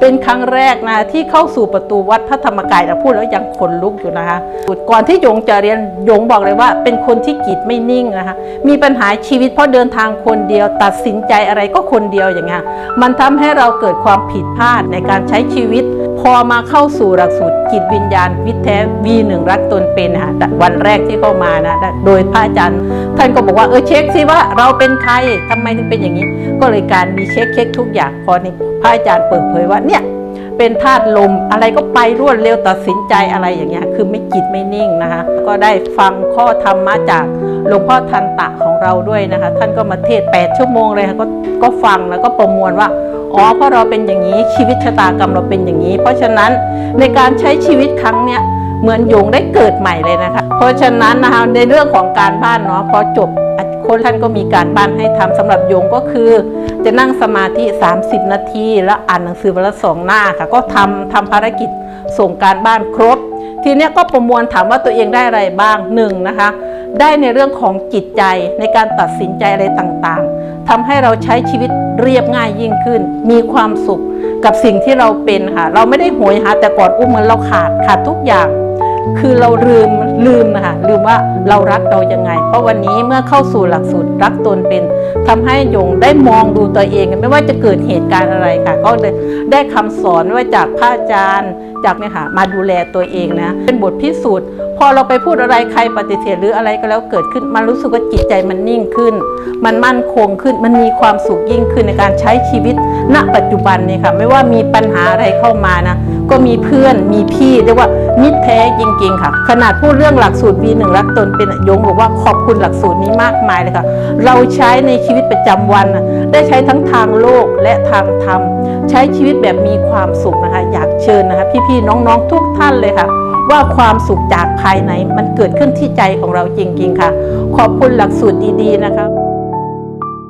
เป็นครั้งแรกนะที่เข้าสู่ประตูวัดพระธรรมกายนะพูดแล้วยังขนลุกอยู่นะคะ ก่อนที่หยงจะเรียนหยงบอกเลยว่า เป็นคนที่กิจไม่นิ่งนะคะ มีปัญหาชีวิตเพราะเดินทางคนเดียว ตัดสินใจอะไรก็คนเดียวอย่างเงี้ยมันทำให้เราเกิดความผิดพลาดในการใช้ชีวิต พอมาเข้าสู่หลักสูตรจิตวิญญาณวิทย์แท้ V1 รักตนเป็นนะคะวันแรกที่เข้ามานะ โดยพระอาจารย์ท่านก็บอกว่าเออเช็คสิว่าเราเป็นใครทำไมถึงเป็นอย่างนี้ ก็เลยการมีเช็คเช็คทุกอย่างพอนี่พระอาจารย์เปิดเผยว่าเนี่ยเป็นธาตุลมอะไรก็ไปรวดเร็วตัดสินใจอะไรอย่างเงี้ยคือไม่จิตไม่นิ่งนะคะ ก็ได้ฟังข้อธรรมะจากหลวงพ่อทันตะของเราด้วยนะคะ ท่านก็มาเทศ 8 ชั่วโมงเลยค่ะก็ก็ฟังแล้วก็ประมวลว่า อ๋อเพราะเราเป็นอย่างนี้ชีวิตชะตากรรมเราเป็นอย่างนี้ เพราะฉะนั้นในการใช้ชีวิตครั้งเนี้ยเหมือนโยงได้เกิดใหม่เลยนะคะ เพราะฉะนั้นนะคะในเรื่องของการบ้านเนาะพอจบคนท่านก็มีการบ้านให้ทำสำหรับโยงก็คือ จะนั่งสมาธิ 30 นาที แล้วอ่านหนังสือวันละสองหน้าค่ะ ก็ทำทำภารกิจส่งการบ้านครบ ทีนี้ก็ประมวลถามว่าตัวเองได้อะไรบ้างหนึ่งนะคะ ได้ในเรื่องของจิตใจในการตัดสินใจอะไรต่างๆ ทำให้เราใช้ชีวิตเรียบง่ายยิ่งขึ้น มีความสุขกับสิ่งที่เราเป็นค่ะ เราไม่ได้หวยหาแต่ก่อนอุ้มเหมือนเราขาดขาดทุกอย่าง คือเราลืมลืมนะคะลืมว่าเรารักเรายังไง เพราะวันนี้เมื่อเข้าสู่หลักสูตรรักตนเป็นทำให้ยงได้มองดูตัวเอง ไม่ว่าจะเกิดเหตุการณ์อะไรค่ะ ก็ได้ได้คำสอนไว้จากพระอาจารย์จากเนี่ยค่ะมาดูแลตัวเองนะเป็นบทพิสูจน์ พอเราไปพูดอะไรใครปฏิเสธหรืออะไรก็แล้วเกิดขึ้นมันรู้สึกว่าจิตใจมันนิ่งขึ้น มันมั่นคงขึ้นมันมีความสุขยิ่งขึ้นในการใช้ชีวิตณปัจจุบันเนี่ยค่ะ ไม่ว่ามีปัญหาอะไรเข้ามานะ ก็มีเพื่อนมีพี่เรียกว่ามิตรแท้จริงๆค่ะ ขนาดพูดเรื่องหลักสูตร V1 รักตนเป็นยงบอกว่าขอบคุณหลักสูตรนี้มากมายเลยค่ะ เราใช้ในชีวิตประจำวัน ได้ใช้ทั้งทางโลกและทางธรรม ใช้ชีวิตแบบมีความสุขนะคะ อยากเชิญนะคะ พี่ๆน้องๆทุกท่านเลยค่ะ ว่าความสุขจากภายในมันเกิดขึ้นที่ใจของเราจริง ๆ ค่ะ ขอบคุณหลักสูตรดีๆนะคะ